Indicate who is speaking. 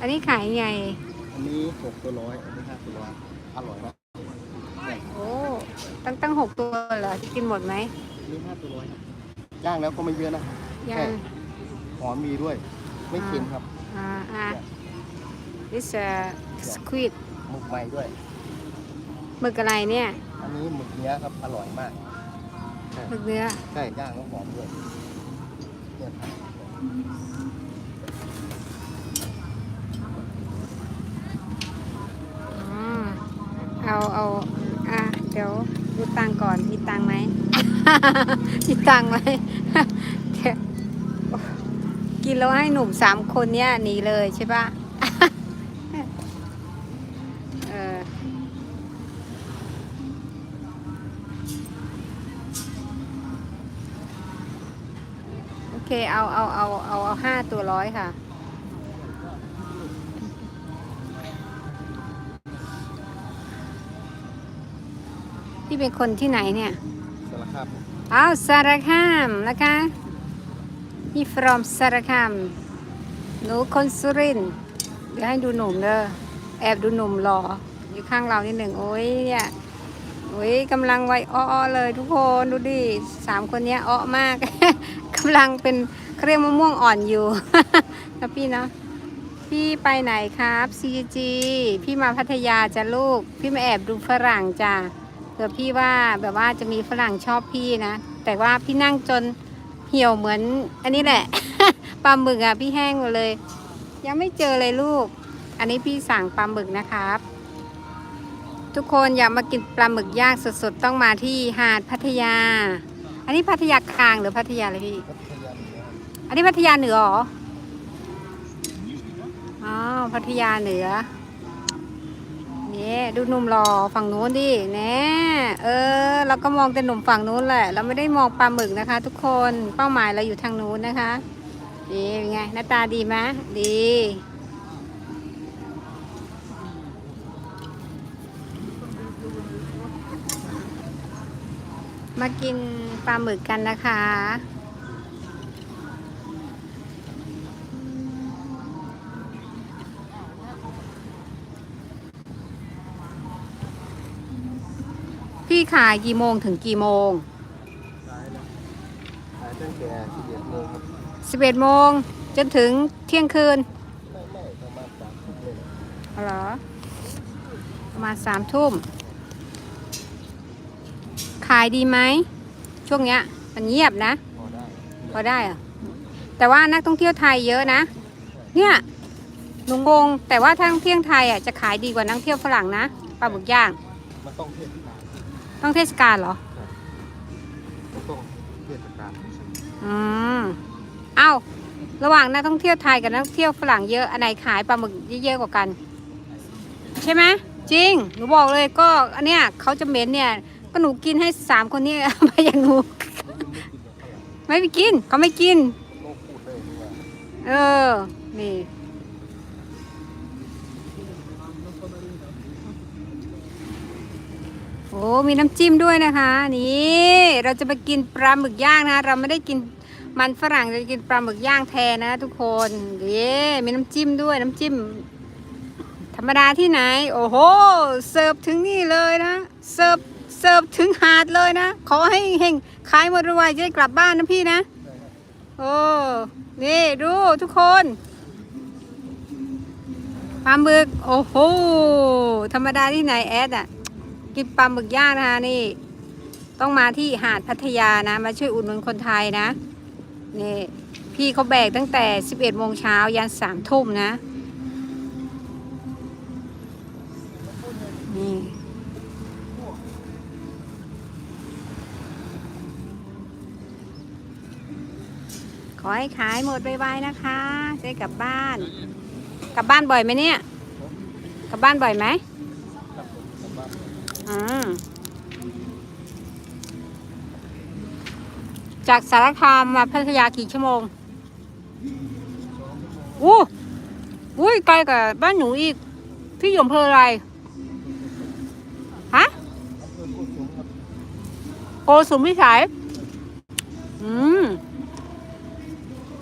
Speaker 1: อันนี้ขายไง
Speaker 2: อันนี้หกตัวร้อยอันนี้ห้าตัวร้อยอร่อยมาก
Speaker 1: โอ้ตั้งตั้งหกตัวเหรอจะกินหมดไหม
Speaker 2: อันนี้ห้าตัวร้อยครับย่างแล้วก็ไม่เยอะนะ
Speaker 1: ยั
Speaker 2: แค่
Speaker 1: ง
Speaker 2: หอมมีด้วย ไม่เค็มครับ
Speaker 1: อ่าอ่า this a squid
Speaker 2: หมึกใหม่ด้วย
Speaker 1: หมึกอะไรเนี่ย
Speaker 2: อันนี้หมึกเนื้อครับอร่อยมากใช่
Speaker 1: หมึกเนื้อ
Speaker 2: ใช่ย่างแล้วหอมด้วยเนี่ยครับ
Speaker 1: อืม เอาเอาอะเดี๋ยวดูตังค์ก่อนมีตังค์ไหมมีตังค์ไหมเดี๋ยวกินแล้วให้หนุ่มสามคนเนี้ยหนีเลยใช่ปะเออโอเคเอาเอาเอาเอาเอาห้าตัวร้อยค่ะ พี่เป็นคนที่ไหนเนี่ย
Speaker 2: สารคาม
Speaker 1: อ้าวสารคามนะคะพี่ from สารคามหนูคนสุรินทร์เดี๋ยวให้ดูหนุ่มเด้อแอบดูหนุ่มหล่ออยู่ข้างเรานิดหนึ่งโอ้ยเนี่ยโอ้ยกำลังวัยอ้อๆเลยทุกคนดูดิสามคนเนี้ยอ้อมาก กำลังเป็นเครียกมะม่วงอ่อนอยู่นะพี่เนาะพี่ไปไหนครับ CG พี่มาพัทยาจ้ะลูก พี่มาแอบดูฝรั่งจ้ะ เผื่อพี่ว่าแบบว่าจะมีฝรั่งชอบพี่นะ แต่ว่าพี่นั่งจนเหี่ยวเหมือน อันนี้แหละปลาหมึกอะพี่แห้งหมดเลย ยังไม่เจอเลยลูก อันนี้พี่สั่งปลาหมึกนะครับ ทุกคนอยากมากินปลาหมึกย่างสดๆต้องมาที่หาดพัทยา อันนี้พัทยากลางหรือพัทยาอะไรพี่
Speaker 2: พัทยาเหนือ
Speaker 1: อันนี้พัทยาเหนือเหรออ๋อพัทยาเหนือ เนี่ดูหนุ่มรอฝั่งนู้นดิแน่เออเราก็มองแต่หนุ่มฝั่งนู้นแหละ เราไม่ได้มองปลาหมึกนะคะ ทุกคนเป้าหมายเราอยู่ทางนู้นนะคะดีเป็นไงหน้าตาดีไหมดีมากินปลาหมึกกันนะคะ พี่ขายกี่โมงถึงกี่โมง
Speaker 2: ขายนะขายตั้งแต่สิบเอ็ดโมงครับ
Speaker 1: 11โมงจนถึงเที่ยงคืน
Speaker 2: ไม่ไม่ประมาณสามทุ่มเลย
Speaker 1: เอาเหรอประมาณสามทุ่ม ขายดีไหม ช่วงเนี้ย มันเงียบนะ
Speaker 2: พอได้
Speaker 1: พอได้เหรอะแต่ว่านักท่องเที่ยวไทยเยอะนะ เนี่ยหนุ่งงแต่ว่าถ้านักท่องเที่ยวไทยอะจะขายดีกว่านักท่องเที่ยวฝรั่งนะปลาหมึกย่าง
Speaker 2: มันต้องเทศกาล
Speaker 1: ต้องเทศกาลเหรอ
Speaker 2: มันต้องเทศกาล
Speaker 1: อืมเอ้า ระหว่างนักท่องเที่ยวไทยกับนักท่องเที่ยวฝรั่งเยอะ อันไหนขายปลาหมึกเยอะๆกว่ากัน ใช่ไหมจริง หนูบอกเลยก็ อันเนี้ยเขาจะเหม็นเนี่ย ก็หนูกินให้สามคนนี้ ไปอย่างหนู ไม่ไปกินเขาไม่กิน
Speaker 2: ต้องพูดเลยว่า
Speaker 1: เออ นี่ อ้มีน้ำจิ้มด้วยนะคะ นี่เราจะไปกินปลาหมึกย่างนะเราไม่ได้กินมันฝรั่งจะกินปลาหมึกย่างแทนนะทุกคนเย้มีน้ำจิ้มด้วยน้ำจิ้ม ธรรมดาที่ไหน โอ้โหเสิร์ฟถึงนี่เลยนะเสิร์ฟเสิร์ฟถึงหาดเลยนะ ขอให้เฮงขายหมดไวๆจะได้กลับบ้านนะพี่นะโอ้นี่ดูทุกคนปลาหมึกโอ้โหธรรมดาที่ไหนแอดอะ กินปลาหมึกย่างนะคะนี่ ต้องมาที่หาดพัทยานะ มาช่วยอุดหนุนคนไทยนะนี่พี่เขาแบกตั้งแต่ 11โมงเช้ายัน3ทุ่มนะนี่ขอให้ขายหมดไวๆนะคะจะกลับบ้าน กลับบ้านบ่อยไหมเนี่ย กลับบ้านบ่อยไหม
Speaker 2: ครับผมสำหรับ
Speaker 1: อืมจากสารคามมาพัทยากี่ชั่วโมงอู้อุ้ยไกลกว่าบ้านหนูอีก พี่อยู่อำเภออะไร ฮะ
Speaker 2: โกสุมครับ
Speaker 1: โกสุมพิสัยอืม